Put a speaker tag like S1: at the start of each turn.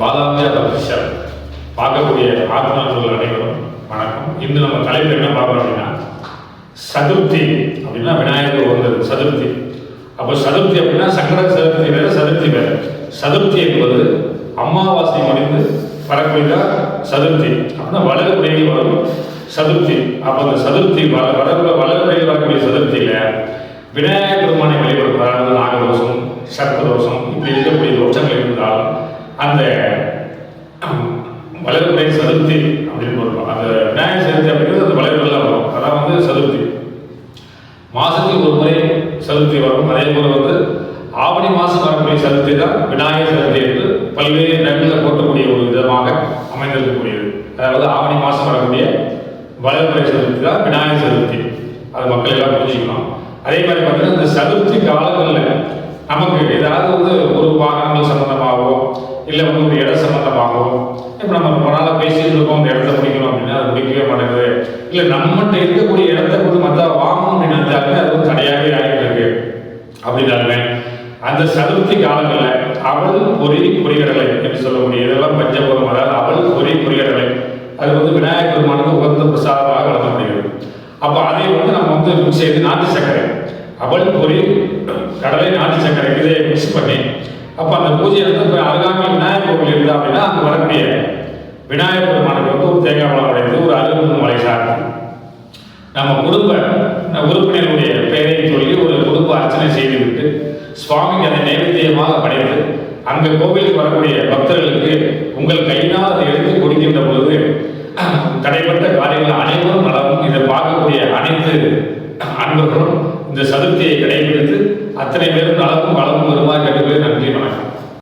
S1: பாதாமியா விஷயம் பார்க்கக்கூடிய ஆத்மாக்கள் அனைவரும் வணக்கம். இன்று நம்ம தலைப்பு என்ன பார்க்குறோம் அப்படின்னா சதுர்த்தி அப்படின்னா விநாயகர் ஒன்று சதுர்த்தி. அப்போ சதுர்த்தி அப்படின்னா சங்கர சதுர்த்தி வேறு சதுர்த்தி வேறு. சதுர்த்தி என்பது அமாவாசை முடிந்து வரக்கூடிய சதுர்த்தி. அப்படின்னா வளர்பிறையில் வரும் சதுர்த்தி. அப்போ அந்த சதுர்த்தி வள வளர்ல வளர்பிறையில் வரக்கூடிய சதுர்த்தியில் விநாயகர் பெருமானை வழிபட அந்த வளர்பிறை சதுர்த்தி அப்படின்னு வரும் அந்த விநாயகர் சதுர்த்தி அப்படிங்கிறது அந்த வளர்பிறையில் வரும். அதான் வந்து சதுர்த்தி. மாதத்துக்கு ஒரு முறை சதுர்த்தி வரும். அதே போல வந்து ஆவணி மாதம் வரக்கூடிய சதுர்த்தி தான் விநாயகர் சதுர்த்தி என்று பல்வேறு இடங்களில் போட்டக்கூடிய ஒரு விதமாக அமைந்திருக்கக்கூடியது. அதாவது ஆவணி மாதம் வரக்கூடிய வளர்பிறை சதுர்த்தி தான் விநாயகர் சதுர்த்தி. அது மக்கள் எல்லாம் புரிஞ்சுக்கணும். அதே மாதிரி பார்த்தீங்கன்னா இந்த சதுர்த்தி காலங்களில் நமக்கு ஏதாவது வந்து ஒரு இல்லை வந்து ஒரு இடம் சம்மந்தமாகவோ இப்போ நம்ம ரொம்ப நாளாக பேசிட்டு இருக்கோம் அந்த இடத்த பிடிக்கணும் அப்படின்னா அது பிடிக்கவே மாட்டேங்குது. இல்லை நம்மகிட்ட இருக்கக்கூடிய இடத்த கொண்டு மற்ற வாங்கணும் அப்படின்னு நினைச்சாலுமே அது ஒரு தடையாகவே ஆகிட்டு இருக்கு. அப்படின்னாலுமே அந்த சதுர்த்தி காலங்களில் அவள் பொறி பொறிகடலை என்று சொல்லக்கூடிய இதெல்லாம் பஞ்சபுரம் அதாவது அவள் பொறி பொறிகடலை. அது வந்து விநாயகர் பெருமானுக்கு உகந்த பிரசாதமாக வழங்கப்படுகிறது. அப்போ அதை வந்து நம்ம வந்து மிக்ஸ் செய்து நாட்டு சர்க்கரை. அவள் பொறி கடலை நாட்டு சர்க்கரை இதை மிக்ஸ் பண்ணி அப்போ அந்த பூஜை வந்து இப்போ அருகாமையில் விநாயகர் கோவில் இருந்தா அப்படின்னா அங்கே வரக்கூடிய விநாயகர் பெருமானுக்கு வந்து ஒரு தேங்காய் பழம் உடையது ஒரு அருகம்புல் மலை சார்ந்து. நம்ம குடும்ப உறுப்பினருடைய பெயரை சொல்லி ஒரு குடும்ப அர்ச்சனை செய்துவிட்டு சுவாமிக்கு அதை நைவேத்தியமாக படைத்து அந்த கோவிலுக்கு வரக்கூடிய பக்தர்களுக்கு உங்கள் கையினால் அதை எடுத்து கொடுக்கின்ற பொழுது தடைப்பட்ட காரியங்கள் அனைவரும் நடக்கும் இதை பார்க்கக்கூடிய அனைத்து அன்பர்களும் இந்த சதுர்த்தியை கடைபிடித்து அத்தனை பேரும் நலமும் வளமும் வருமாறு கேட்டுக்கொள்ள நன்றி வணக்கம்.